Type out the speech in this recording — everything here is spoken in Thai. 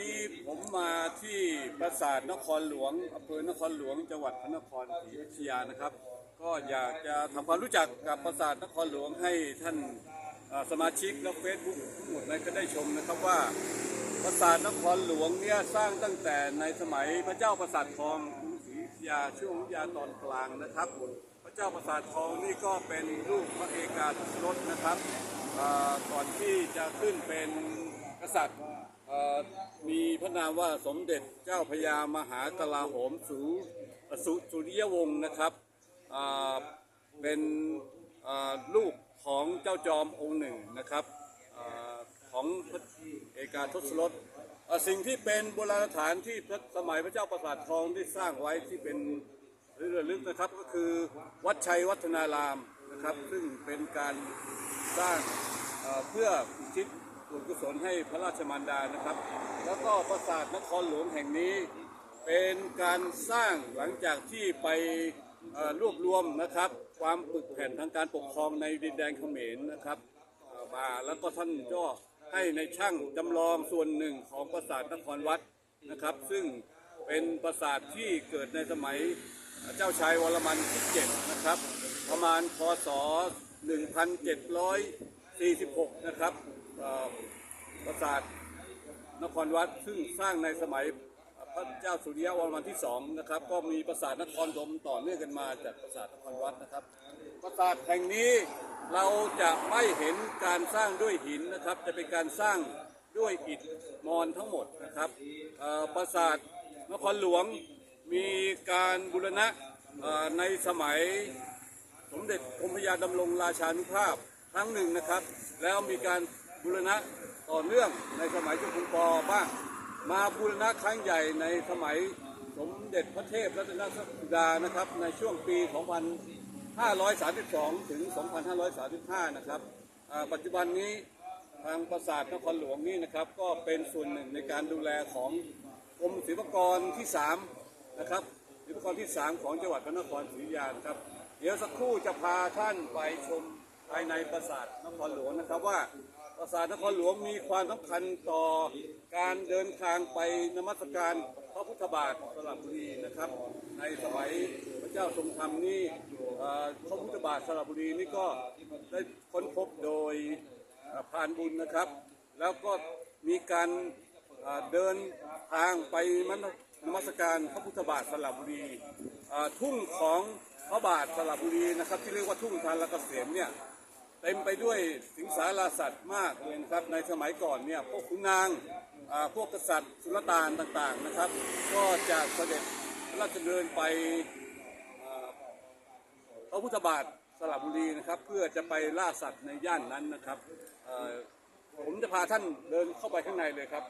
นี้ผมมาที่ปราสาทนครหลวงอำเภอนครหลวงจังหวัดพระนครศรีอยุธยานะครับ ก็อยากจะทำความรู้จักกับปราสาทนครหลวงให้ท่านสมาชิกและเฟซบุ๊กทั้งหมดนั้นก็ได้ชมนะครับว่าปราสาทนครหลวงเนี่ยสร้างตั้งแต่ในสมัยพระเจ้าปราสาททองกรุงศรีอยุธยาช่วงยุธยาตอนกลางนะครับ พระเจ้าปราสาททองนี่ก็เป็นลูกพระเอกาทศรถนะครับเอ่อก่อนที่จะขึ้นเป็นกษัตริย์ มีพระนามว่าสมเด็จเจ้าพญามหากลาโหมสุสุสุริยวงศ์นะครับเป็นลูกของเจ้าจอมองค์หนึ่งนะครับอของพระเอกาทศรถอ่าสิ่งที่เป็นโบราณสถานที่สมัยพระเจ้าประสาททองได้สร้างไว้ที่เป็นเรื่องลึกนะครับก็คือวัดชัยวัฒนารามนะครับ ซึ่งเป็นการสร้างเพื่ออุทิศ บุญกุศลให้พระราชมารดานะครับ แล้วก็ปราสาทนครหลวงแห่งนี้ เป็นการสร้างหลังจากที่ไปรวบรวมนะครับ ความปึกแผ่นทางการปกครองในดินแดนเขมรนะครับมาแล้วก็ท่านก็ให้ในช่างจำลองส่วนหนึ่งของปราสาทนครวัดนะครับ ซึ่งเป็นปราสาทที่เกิดในสมัยเจ้าชายวรมันที่7นะครับ ประมาณพศ 1746 นะครับ ปราสาทนครวัดซึ่งสร้างในสมัยพระเจ้าสุริยวรมันที่สองนะครับ ก็มีปราสาทนครธมต่อเนื่องกันมาจากปราสาทนครวัดนะครับ ปราสาทแห่งนี้เราจะไม่เห็นการสร้างด้วยหินนะครับ จะเป็นการสร้างด้วยอิฐมอนทั้งหมดนะครับปราสาทนครหลวงมีการบูรณะในสมัยสมเด็จกรมพระยาดำรงราชานุภาพครั้งหนึ่งนะครับ แล้วมีการ บูรณะต่อเนื่องในสมัยเจ้าคุณปอบ้างมาบูรณะครั้งใหญ่ในสมัยสมเด็จพระเทพรัตนสุดานะครับ ในช่วงปี 2532 ถึง 2535 นะครับปัจจุบันนี้ทางปราสาทนครหลวงนี่นะครับ ก็เป็นส่วนหนึ่งในการดูแลของกรมศิลปากรที่ 3 นะครับศิลปากรที่ 3 ของจังหวัดพระนครศรีอยุธยานะครับ เดี๋ยวสักครู่จะพาท่านไปชม ภายในปราสาทนครหลวงนะครับว่าปราสาทนครหลวงมีความสำคัญต่อการเดินทางไปนมัสการพระพุทธบาทสระบุรีนะครับ ในสมัยพระเจ้าทรงธรรมนี่พระพุทธบาทสระบุรีนี่ก็ได้ค้นพบโดยเอ่อพานบุญนะครับ แล้วก็มีการเดินทางไปนมัสการพระพุทธบาทสระบุรีทุ่งของพระบาทสระบุรีนะครับ ที่เรียกว่าทุ่งทานละเกษมเนี่ย เต็มไปด้วยสิงสาราสัตว์มากเลยนะครับในสมัยก่อนเนี่ยพวกขุนนางพวกกษัตริย์สุลต่านต่างๆนะครับ ก็จะเสด็จพระราชดำเนินไปอ่าพระพุทธบาทสระบุรีนะครับ เพื่อจะไปล่าสัตว์ในย่านนั้นนะครับผมจะพาท่านเดินเข้าไปข้างในเลยครับ